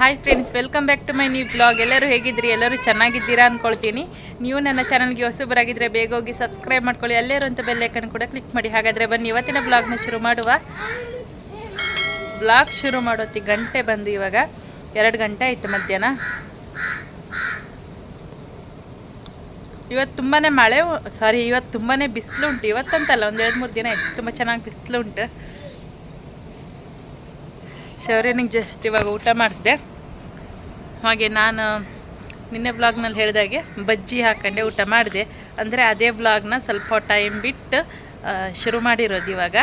Hi friends welcome back to my new blog ಎಲ್ಲರೂ ಹೇಗಿದ್ರಿ ಎಲ್ಲರೂ ಚೆನ್ನಾಗಿದ್ದೀರಾ ಅಂದ್ಕೊಳ್ತೀನಿ ನೀವು ನನ್ನ ಚಾನಲ್ಗೆ ಹೊಸಬರಾಗಿದ್ದರೆ ಬೇಗ ಹೋಗಿ ಸಬ್ಸ್ಕ್ರೈಬ್ ಮಾಡ್ಕೊಳ್ಳಿ. ಅಲ್ಲೇ ಅಂತ ಬೆಲ್ಲೈಕನ್ ಕೂಡ ಕ್ಲಿಕ್ ಮಾಡಿ. ಹಾಗಾದರೆ ಬನ್ನಿ, ಇವತ್ತಿನ ಬ್ಲಾಗ್ನ ಶುರು ಮಾಡುವ. ಬ್ಲಾಗ್ ಶುರು ಮಾಡೋತಿ ಗಂಟೆ ಬಂದು ಇವಾಗ ಎರಡು ಗಂಟೆ ಆಯಿತು ಮಧ್ಯಾಹ್ನ. ಇವತ್ತು ತುಂಬಾ ಮಳೆ ಸಾರಿ ಇವತ್ತು ತುಂಬಾ ಬಿಸಿಲು ಉಂಟು. ಇವತ್ತಂತಲ್ಲ, ಒಂದು ಎರಡು ಮೂರು ದಿನ ಆಯಿತು. ತುಂಬ ಚೆನ್ನಾಗಿ ಬಿಸಿಲು ಉಂಟು. ಶೌರ್ಯನಿಗೆ ಜಸ್ಟ್ ಇವಾಗ ಊಟ ಮಾಡಿಸ್ದೆ. ಹಾಗೆ ನಾನು ನಿನ್ನೆ ಬ್ಲಾಗ್ನಲ್ಲಿ ಹೇಳಿದಾಗೆ ಬಜ್ಜಿ ಹಾಕೊಂಡೆ ಊಟ ಮಾಡಿದೆ. ಅಂದರೆ ಅದೇ ಬ್ಲಾಗ್ನ ಸ್ವಲ್ಪ ಟೈಮ್ ಬಿಟ್ಟು ಶುರು ಮಾಡಿರೋದು ಇವಾಗ.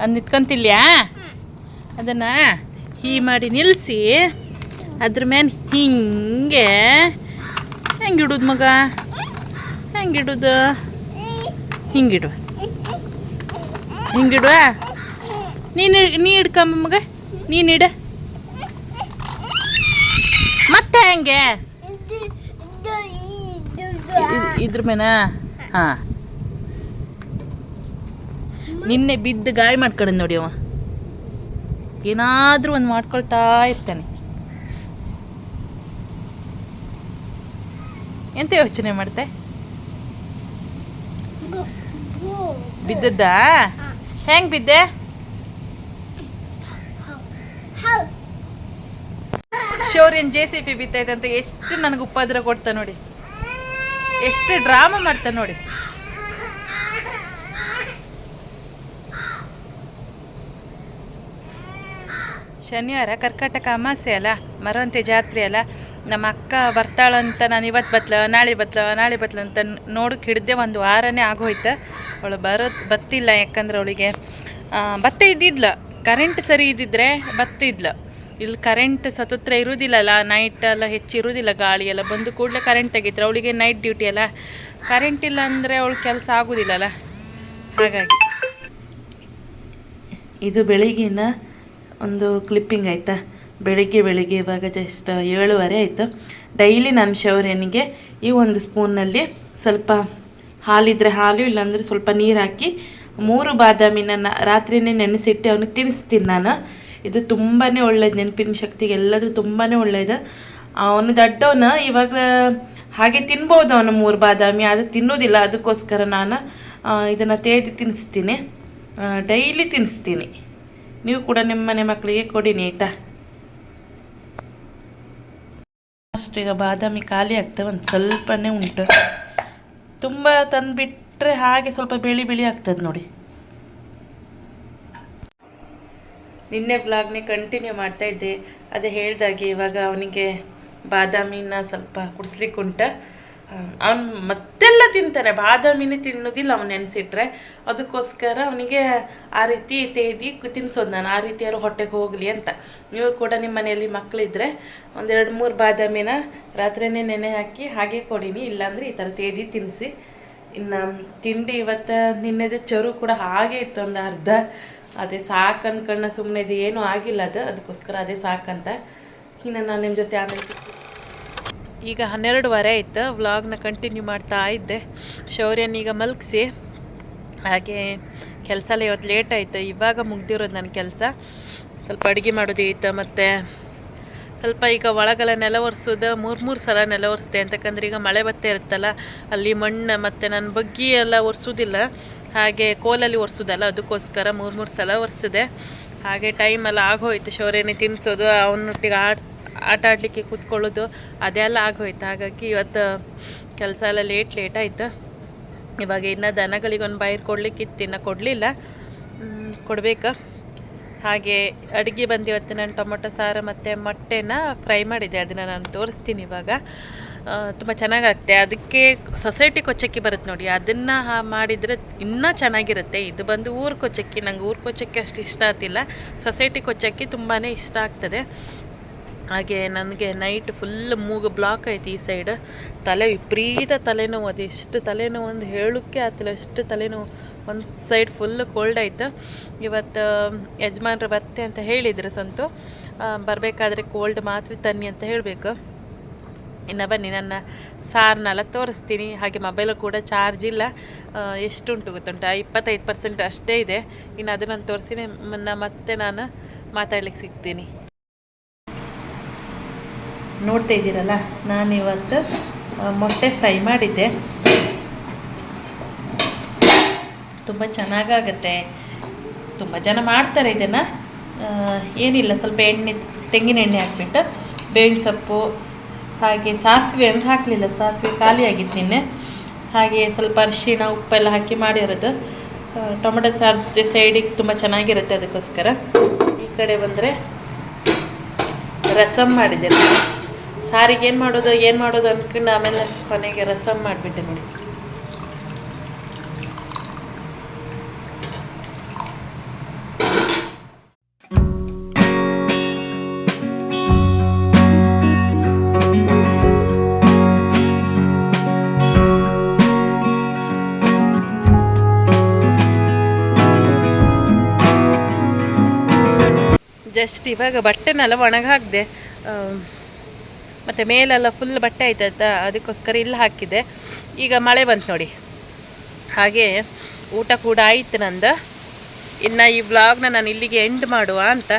ಅದು ನಿತ್ಕೊಂತಿಲ್ಯಾ? ಅದನ್ನು ಹೀ ಮಾಡಿ ನಿಲ್ಲಿಸಿ ಅದ್ರ ಮೇಲೆ ಹಿಂಗೆ ಹೆಂಗೆ ಇಡೋದು ಮಗ? ಹೆಂಗೆ ಇಡೋದು? ಹಿಂಗಿಡು. ಹಿಂಗಿಡುವ? ನೀನು ನೀ ಹಿಡ್ಕಂಬ ಮಗ ನೀನು ಇಡ. ಮತ್ತೆ ಹೆಂಗೆ? ಇದ್- ಇದ್ರ ಮೇನ ಹಾಂ. ನಿನ್ನೆ ಬಿದ್ದು ಗಾಯ ಮಾಡ್ಕೊಂಡ್ ನೋಡಿ ಅವ. ಏನಾದರೂ ಒಂದು ಮಾಡ್ಕೊಳ್ತಾ ಇರ್ತಾನೆ. ಎಂತ ಯೋಚನೆ ಮಾಡ್ತೆ? ಬಿದ್ದದ್ದಾ? ಹೆಂಗ್ ಬಿದ್ದೆ? ಶೌರ್ಯನ್ ಜೆ ಸಿ ಪಿ ಬಿತ್ತೈತೆ ಅಂತ ಎಷ್ಟು ನನಗೆ ಉಪದ್ರ ಕೊಡ್ತಾ ನೋಡಿ. ಎಷ್ಟು ಡ್ರಾಮಾ ಮಾಡ್ತಾ ನೋಡಿ. ಶನಿವಾರ ಕರ್ಕಾಟಕ ಅಮಾಸೆ ಅಲ್ಲ, ಮರವಂತೆ ಜಾತ್ರೆ ಅಲ್ಲ. ನಮ್ಮ ಅಕ್ಕ ಬರ್ತಾಳಂತ ನಾನು ಇವತ್ತು ಬತ್ಲ, ನಾಳೆ ಬತ್ಲ ನಾಳೆ ಬತ್ಲ ಅಂತ ನೋಡಕ್ಕೆ ಹಿಡ್ದೆ ಒಂದು ವಾರನೇ ಆಗೋಯ್ತು. ಅವಳು ಬರೋದು ಬತ್ತಿಲ್ಲ ಯಾಕಂದ್ರೆ ಅವಳಿಗೆ. ಬತ್ತೆ ಇದ್ದಿದ್ಲ ಕರೆಂಟ್ ಸರಿ ಇದ್ದಿದ್ರೆ ಬತ್ತಿದ್ಲು. ಇಲ್ಲಿ ಕರೆಂಟ್ ಸ್ವತಂತ್ರ ಇರೋದಿಲ್ಲಲ್ಲ ನೈಟ್ ಎಲ್ಲ ಹೆಚ್ಚು ಇರುವುದಿಲ್ಲ ಗಾಳಿ ಎಲ್ಲ. ಬಂದು ಕೂಡಲೇ ಕರೆಂಟ್ ತೆಗಿತಾರೆ ಅವಳಿಗೆ ನೈಟ್ ಡ್ಯೂಟಿ ಅಲ್ಲ. ಕರೆಂಟ್ ಇಲ್ಲ ಅಂದರೆ ಅವಳು ಕೆಲಸ ಆಗೋದಿಲ್ಲಲ್ಲ ಹಾಗಾಗಿ. ಇದು ಬೆಳಿಗ್ಗಿನ ಒಂದು ಕ್ಲಿಪ್ಪಿಂಗ್ ಆಯಿತಾ? ಬೆಳಿಗ್ಗೆ ಬೆಳಿಗ್ಗೆ ಇವಾಗ ಜಸ್ಟ್ ಏಳುವರೆ ಆಯಿತು. ಡೈಲಿ ನಾನು ಶೌರ್ಯನಿಗೆ ಈ ಒಂದು ಸ್ಪೂನಲ್ಲಿ ಸ್ವಲ್ಪ ಹಾಲಿದ್ರೆ ಹಾಲು, ಇಲ್ಲಾಂದರೆ ಸ್ವಲ್ಪ ನೀರು ಹಾಕಿ ಮೂರು ಬಾದಾಮಿನ ರಾತ್ರಿನೇ ನೆನೆಸಿಟ್ಟು ಅವನಿಗೆ ತಿನ್ನಿಸ್ತೀನಿ ನಾನು. ಇದು ತುಂಬಾ ಒಳ್ಳೇದು, ನೆನಪಿನ ಶಕ್ತಿಗೆ ಎಲ್ಲದು ತುಂಬಾ ಒಳ್ಳೆಯದು ಅವನು ದಡ್ಡವನು, ಇವಾಗ ಹಾಗೆ ತಿನ್ಬೋದು ಅವನು ಮೂರು ಬಾದಾಮಿ, ಆದರೆ ತಿನ್ನೋದಿಲ್ಲ. ಅದಕ್ಕೋಸ್ಕರ ನಾನು ಇದನ್ನು ತೇದು ತಿನ್ನಿಸ್ತೀನಿ. ಡೈಲಿ ತಿನ್ನಿಸ್ತೀನಿ. ನೀವು ಕೂಡ ನಿಮ್ಮ ಮನೆ ಮಕ್ಕಳಿಗೆ ಕೊಡಿನಿ ಆಯಿತಾ ಅಷ್ಟು ಈಗ ಬಾದಾಮಿ ಖಾಲಿ ಆಗ್ತವೆ, ಒಂದು ಸ್ವಲ್ಪನೇ ಉಂಟು. ತುಂಬ ತಂದುಬಿಟ್ರೆ ಹಾಗೆ ಸ್ವಲ್ಪ ಬಿಳಿ ಬಿಳಿ ಆಗ್ತದೆ ನೋಡಿ. ನಿನ್ನೆ ಬ್ಲಾಗ್ನೇ ಕಂಟಿನ್ಯೂ ಮಾಡ್ತಾ ಇದ್ದೆ. ಅದೇ ಹೇಳ್ದಾಗೆ ಇವಾಗ ಅವನಿಗೆ ಬಾದಾಮಿನ ಸ್ವಲ್ಪ ಕುಡಿಸ್ಲಿಕ್ಕೆ ಉಂಟ ಅವನು ಮತ್ತೆಲ್ಲ ತಿಂತಾನೆ ಬಾದಾಮಿನೇ ತಿನ್ನೋದಿಲ್ಲ, ಅವನು ನೆನೆಸಿಟ್ರೆ. ಅದಕ್ಕೋಸ್ಕರ ಅವನಿಗೆ ಆ ರೀತಿ ತೇದಿ ತಿನ್ನಿಸೋದು ನಾನು. ಆ ರೀತಿಯಾದ್ರು ಹೊಟ್ಟೆಗೆ ಹೋಗಲಿ ಅಂತ. ನೀವು ಕೂಡ ನಿಮ್ಮ ಮನೆಯಲ್ಲಿ ಮಕ್ಕಳಿದ್ರೆ ಒಂದೆರಡು ಮೂರು ಬಾದಾಮಿನ ರಾತ್ರಿನೇ ನೆನೆ ಹಾಕಿ ಹಾಗೆ ಕೊಡೀನಿ. ಇಲ್ಲಾಂದರೆ ಈ ಥರ ತೇದಿ ತಿನ್ನಿಸಿ ಇನ್ನು ತಿಂಡಿ ಇವತ್ತು ನಿನ್ನೆದು ಚರು ಕೂಡ ಹಾಗೆ ಇತ್ತು ಒಂದು ಅರ್ಧ. ಅದೇ ಸಾಕು ಕಣ್ಣ ಸುಮ್ಮನೆ ಇದು, ಏನೂ ಆಗಿಲ್ಲ ಅದು. ಅದಕ್ಕೋಸ್ಕರ ಅದೇ ಸಾಕಂತ. ಇನ್ನು ನಾನು ನಿಮ್ಮ ಜೊತೆ ಆಮೇಲೆ. ಈಗ ಹನ್ನೆರಡುವರೆ ಆಯ್ತು. ವ್ಲಾಗ್ನ ಕಂಟಿನ್ಯೂ ಮಾಡ್ತಾ ಇದ್ದೆ. ಶೌರ್ಯನ ಈಗ ಮಲಗಿಸಿ. ಹಾಗೆ ಕೆಲಸ ಎಲ್ಲ ಇವತ್ತು ಲೇಟ್ ಆಯಿತು. ಇವಾಗ ಮುಗ್ದಿರೋದು ನನ್ನ ಕೆಲಸ. ಸ್ವಲ್ಪ ಅಡುಗೆ ಮಾಡೋದು ಮತ್ತು ಸ್ವಲ್ಪ ಈಗ ಒಳಗೆಲ್ಲ ನೆಲ ಒರೆಸೋದು. ಮೂರು ಮೂರು ಸಲ ನೆಲ ಒರೆಸ್ದೆ. ಅಂತಕ್ಕಂದ್ರೆ ಈಗ ಮಳೆ ಬತ್ತೆ ಇರುತ್ತಲ್ಲ, ಅಲ್ಲಿ ಮಣ್ಣು ಮತ್ತು ನನ್ನ ಬಗ್ಗಿ ಎಲ್ಲ ಒರೆಸೋದಿಲ್ಲ. ಹಾಗೆ ಕೋಲಲ್ಲಿ ಒರೆಸೋದಲ್ಲ, ಅದಕ್ಕೋಸ್ಕರ ಮೂರು ಮೂರು ಸಲ ಒರೆಸಿದೆ. ಹಾಗೆ ಟೈಮೆಲ್ಲ ಆಗೋಯ್ತು. ಶೌರ್ಯನೇ ತಿನ್ನಿಸೋದು ಅವನೊಟ್ಟಿಗೆ ಆಟ ಆಟ ಆಡಲಿಕ್ಕೆ ಕೂತ್ಕೊಳ್ಳೋದು ಅದೆಲ್ಲ ಆಗೋಯ್ತು. ಹಾಗಾಗಿ ಇವತ್ತು ಕೆಲಸ ಎಲ್ಲ ಲೇಟ್ ಲೇಟ್ ಆಯಿತು. ಇವಾಗ ಇನ್ನು ದನಗಳಿಗೊಂದು ಬಾಯಿರ್ ಕೊಡ್ಲಿಕ್ಕಿತ್ತು ಇನ್ನು ಕೊಡಲಿಲ್ಲ. ಕೊಡಬೇಕು. ಹಾಗೆ ಅಡುಗೆ ಬಂದು ಇವತ್ತು ನಾನು ಟೊಮೊಟೊ ಸಾರು ಮತ್ತು ಮೊಟ್ಟೆನ ಫ್ರೈ ಮಾಡಿದೆ ಅದನ್ನು ನಾನು ತೋರಿಸ್ತೀನಿ ಇವಾಗ. ತುಂಬ ಚೆನ್ನಾಗಾಗುತ್ತೆ ಅದಕ್ಕೆ ಸೊಸೈಟಿ ಕೊಚ್ಚಕ್ಕಿ ಬರುತ್ತೆ ನೋಡಿ. ಅದನ್ನು ಮಾಡಿದರೆ ಇನ್ನೂ ಚೆನ್ನಾಗಿರುತ್ತೆ. ಇದು ಬಂದು ಊರು ಕೊಚ್ಚಕ್ಕಿ. ನಂಗೆ ಊರು ಕೊಚ್ಚಕ್ಕಿ ಅಷ್ಟು ಇಷ್ಟ ಆಗ್ತಿಲ್ಲ. ಸೊಸೈಟಿ ಕೊಚ್ಚಕ್ಕಿ ತುಂಬಾ ಇಷ್ಟ ಆಗ್ತದೆ. ಹಾಗೆ ನನಗೆ ನೈಟ್ ಫುಲ್ ಮೂಗು ಬ್ಲಾಕ್ ಆಯ್ತು ಈ ಸೈಡ್ ತಲೆ ವಿಪರೀತ ತಲೆನೋವು, ಅದು ಎಷ್ಟು ತಲೆನೋವು ಒಂದು ಹೇಳೋಕ್ಕೆ ಆಗ್ತಿಲ್ಲ. ಅಷ್ಟು ತಲೆನೋವು, ಒಂದು ಸೈಡ್ ಫುಲ್ ಕೋಲ್ಡ್ ಆಯಿತು. ಇವತ್ತು ಯಜಮಾನ್ರು ಬತ್ತೆ ಅಂತ ಹೇಳಿದ್ರು ಸಂತು. ಬರಬೇಕಾದ್ರೆ ಕೋಲ್ಡ್ ಮಾತ್ರ ತನ್ನಿ ಅಂತ ಹೇಳಬೇಕು. ಇನ್ನು ಬನ್ನಿ, ನನ್ನ ಸಾರ್ನೆಲ್ಲ ತೋರಿಸ್ತೀನಿ. ಹಾಗೆ ಮೊಬೈಲು ಕೂಡ ಚಾರ್ಜ್ ಇಲ್ಲ. ಎಷ್ಟು ಎಷ್ಟುಂಟು ಗೊತ್ತುಂಟು? ಇಪ್ಪತ್ತೈದು ಪರ್ಸೆಂಟ್ ಅಷ್ಟೇ ಇದೆ. ಇನ್ನು ಅದನ್ನು ತೋರಿಸಿ ನನ್ನ ಮತ್ತೆ ನಾನು ಮಾತಾಡ್ಲಿಕ್ಕೆ ಸಿಗ್ತೀನಿ. ನೋಡ್ತಾ ಇದ್ದೀರಲ್ಲ, ನಾನಿವತ್ತು ಮೊಟ್ಟೆ ಫ್ರೈ ಮಾಡಿದ್ದೆ. ತುಂಬ ಚೆನ್ನಾಗಾಗತ್ತೆ. ತುಂಬ ಜನ ಮಾಡ್ತಾರೆ ಇದನ್ನು. ಏನಿಲ್ಲ, ಸ್ವಲ್ಪ ಎಣ್ಣೆ, ತೆಂಗಿನ ಎಣ್ಣೆ ಹಾಕ್ಬಿಟ್ಟು ಬೇಳೆ ಸೊಪ್ಪು, ಹಾಗೆ ಸಾಸಿವೆ ಅಂದ್ರೆ ಹಾಕಲಿಲ್ಲ, ಸಾಸಿವೆ ಖಾಲಿಯಾಗಿತ್ತು ನಿನ್ನೆ. ಹಾಗೆ ಸ್ವಲ್ಪ ಅರಿಶಿಣ, ಉಪ್ಪೆಲ್ಲ ಹಾಕಿ ಮಾಡಿರೋದು. ಟೊಮೆಟೊ ಸಾರು ಜೊತೆ ಸೈಡಿಗೆ ತುಂಬ ಚೆನ್ನಾಗಿರುತ್ತೆ ಅದಕ್ಕೋಸ್ಕರ. ಈ ಕಡೆ ಬಂದರೆ ರಸಮ್ ಮಾಡಿದೆ. ಸಾರಿಗೆ ಏನು ಮಾಡೋದು ಏನು ಮಾಡೋದು ಅಂದ್ಕೊಂಡು ಆಮೇಲೆ ಕೊನೆಗೆ ರಸಮ್ ಮಾಡಿಬಿಟ್ಟೆ ನೋಡಿ. ಜಸ್ಟ್ ಇವಾಗ ಬಟ್ಟೆನೆಲ್ಲ ಒಣಗಾಕ್ದೆ ಮತ್ತು ಮೇಲೆಲ್ಲ ಫುಲ್ ಬಟ್ಟೆ ಆಯ್ತಾಯ್ತಾ ಅದಕ್ಕೋಸ್ಕರ ಇಲ್ಲಿ ಹಾಕಿದೆ ಈಗ ಮಳೆ ಬಂತು ನೋಡಿ. ಹಾಗೆ ಊಟ ಕೂಡ ಆಯಿತು ನಂದು. ಇನ್ನು ಈ ವ್ಲಾಗ್ನ ನಾನು ಇಲ್ಲಿಗೆ ಎಂಡ್ ಮಾಡುವ ಅಂತ.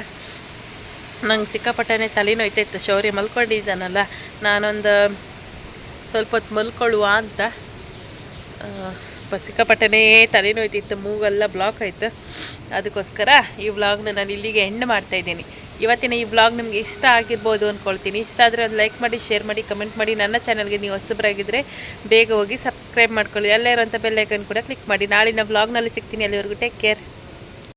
ನಂಗೆ ಸಿಕ್ಕಾಪಟ್ಟನೆ ತಲೆನೋಯ್ತಾಯಿತ್ತು ಶೌರ್ಯ ಮಲ್ಕೊಂಡಿದ್ದಾನಲ್ಲ. ನಾನೊಂದು ಸ್ವಲ್ಪ ಹೊತ್ತು ಮಲ್ಕೊಳ್ಳುವ ಅಂತ. ಸಿಕ್ಕಾಪಟ್ಟನೆ ತಲೆನೋಯ್ತಿತ್ತು ಮೂಗೆಲ್ಲ ಬ್ಲಾಕ್ ಆಯಿತು. ಅದಕ್ಕೋಸ್ಕರ ಈ ವ್ಲಾಗ್ನ ನಾನು ಇಲ್ಲಿಗೆ ಎಂಡ್ ಮಾಡ್ತಾ ಇದ್ದೀನಿ. ಇವತ್ತಿನ ಈ ಬ್ಲಾಗ್ ನಿಮಗೆ ಇಷ್ಟ ಆಗಿರ್ಬೋದು ಅಂದ್ಕೊಳ್ತೀನಿ ಇಷ್ಟ ಆದರೆ ಅದು ಲೈಕ್ ಮಾಡಿ ಶೇರ್ ಮಾಡಿ ಕಮೆಂಟ್ ಮಾಡಿ. ನನ್ನ ಚಾನಲ್ಗೆ ನೀವು ಹೊಸಬರಾಗಿದ್ದರೆ ಬೇಗ ಹೋಗಿ ಸಬ್ಸ್ಕ್ರೈಬ್ ಮಾಡ್ಕೊಳ್ಳಿ. ಅಲ್ಲೇ ಇರೋಂಥ ಬೆಲ್ಲೈಕನ್ ಕೂಡ ಕ್ಲಿಕ್ ಮಾಡಿ. ನಾಳಿನ ಬ್ಲಾಗ್ನಲ್ಲಿ ಸಿಗ್ತೀನಿ. ಅಲ್ಲಿವರೆಗೂ ಟೇಕ್ ಕೇರ್